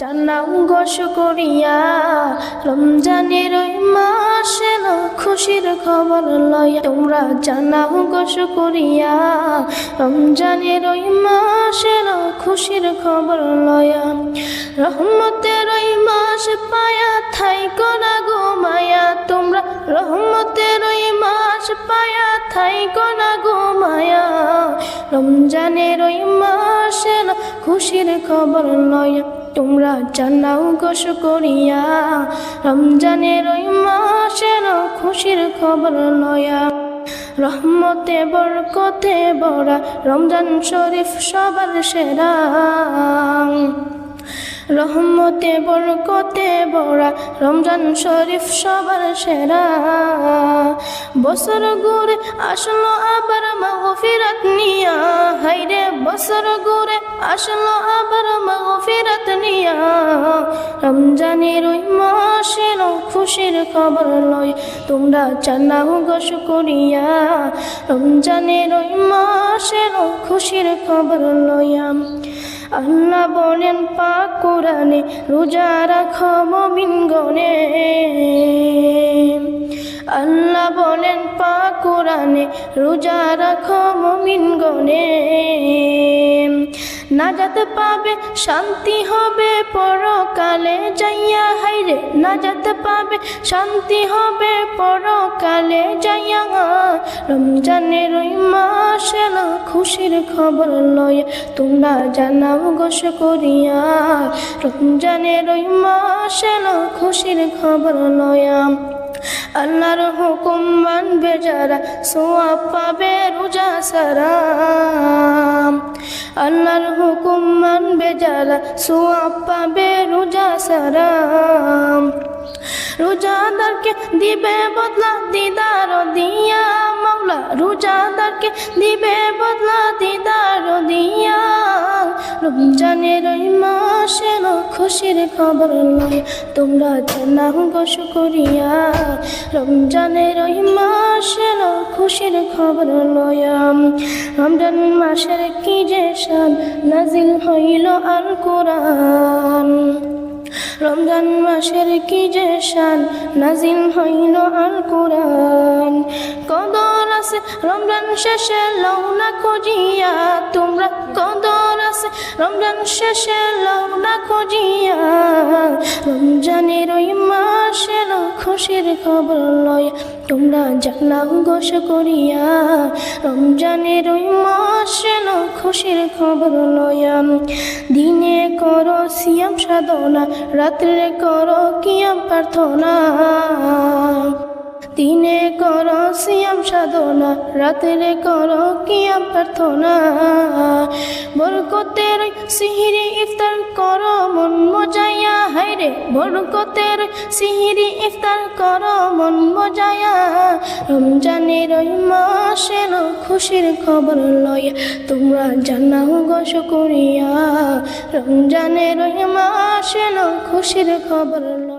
জানাও গোস করিয়া রমজানের ওই মাস এলো খুশির খবর লয়া তোমরা জানাও গোস করিয়া রমজানের ওই মাস এলো খুশির খবর লয়া রহমতের ওই মাস পায়া থাই করা গো মায়া। তোমরা রহমতের ওই মাস পায়া থাই করা গো মায়া। রমজানের ওই মাসে না খুশির খবর লয়া তোমরা জানাও গোস করিয়া রমজানের ওই মাসে না খুশির খবর লয়া রহমতে, বরকতে বড়া রমজান শরীফ সবার সেরা। রহমতে, বরকতে বড়া রমজান শরীফ সবার সেরা। বছর ঘুরে আসলো আবার মাগফিরাত নিয়া। হাইরে বছর ঘুরে আসলো আবার মাগফিরাত নিয়া। রমজানের ওই মাসের খুশির খবর লয় তোমরা জানাও গোস করিয়া রমজানের ওই মাসের খুশির খবর লয়াম আল্লাহ বলেন পাক কোরআনে, রোজা রাখ মমিন গনে আল্লাহ বলেন পাক কোরআনে, রোজা রাখো মমিন গনে নাজাত পাবে, শান্তি হবে পরকালে, যাইয়া হাইরে নাজাত পাবে, শান্তি হবে পরকালে, যাইয়া রমজানের ওই মাস খুশির খবর লয়, তোমরা জানাও গোস করিয়া। রমজানের ওই মাস এলো খুশির খবর লয়া। আল্লাহর হুকুম মানবে যারা সোয়াব পাবে রোজা সারাম আল্লাহর হুকুম মানবে যারা সোয়াব পাবে রোজা সারাম রোজাদারকে দিবে বদলা দিদার রোজাদারকে দিবে বদলা দিদার দিয়া। রমজানের ওই মাস খুশির খবর লয় তোমরা জানাও গোস করিয়া রমজানের ওই মাস খুশির খবর লয়াম রমজান মাসের কি যে শান, নাজিল হইল আল কোরআন রমজান মাসের কি যে শান? নাজিল হইল আল কোরআন। কদর আছে, রমজান শেষে লৌনা খুঁজিয়া। তোমরা কদর আছে, রমজান শেষে লৌনা খুঁজিয়া। রমজানের ওই খুশির খবর লয়। তোমরা জানাও গোস করিয়া রমজানের ওই মাস খুশির খবর লয়া। দিনে করো সিয়াম সাধনা, রাত্রে করো কিয়াম প্রার্থনা। দিনে কর সিয়াম সাধনা, রাতেরে কর কিয়াম প্রার্থনা। বরকতের সিহিরি ইফতার কর, মন মজায়া হাইরে বরকতের সিহিরি ইফতার কর, মন মজায়া রমজানের ওই মাস এলো খুশির খবর লয় তোমরা জানাও গোস করিয়া রমজানের ওই মাস এলো খুশির খবর লয়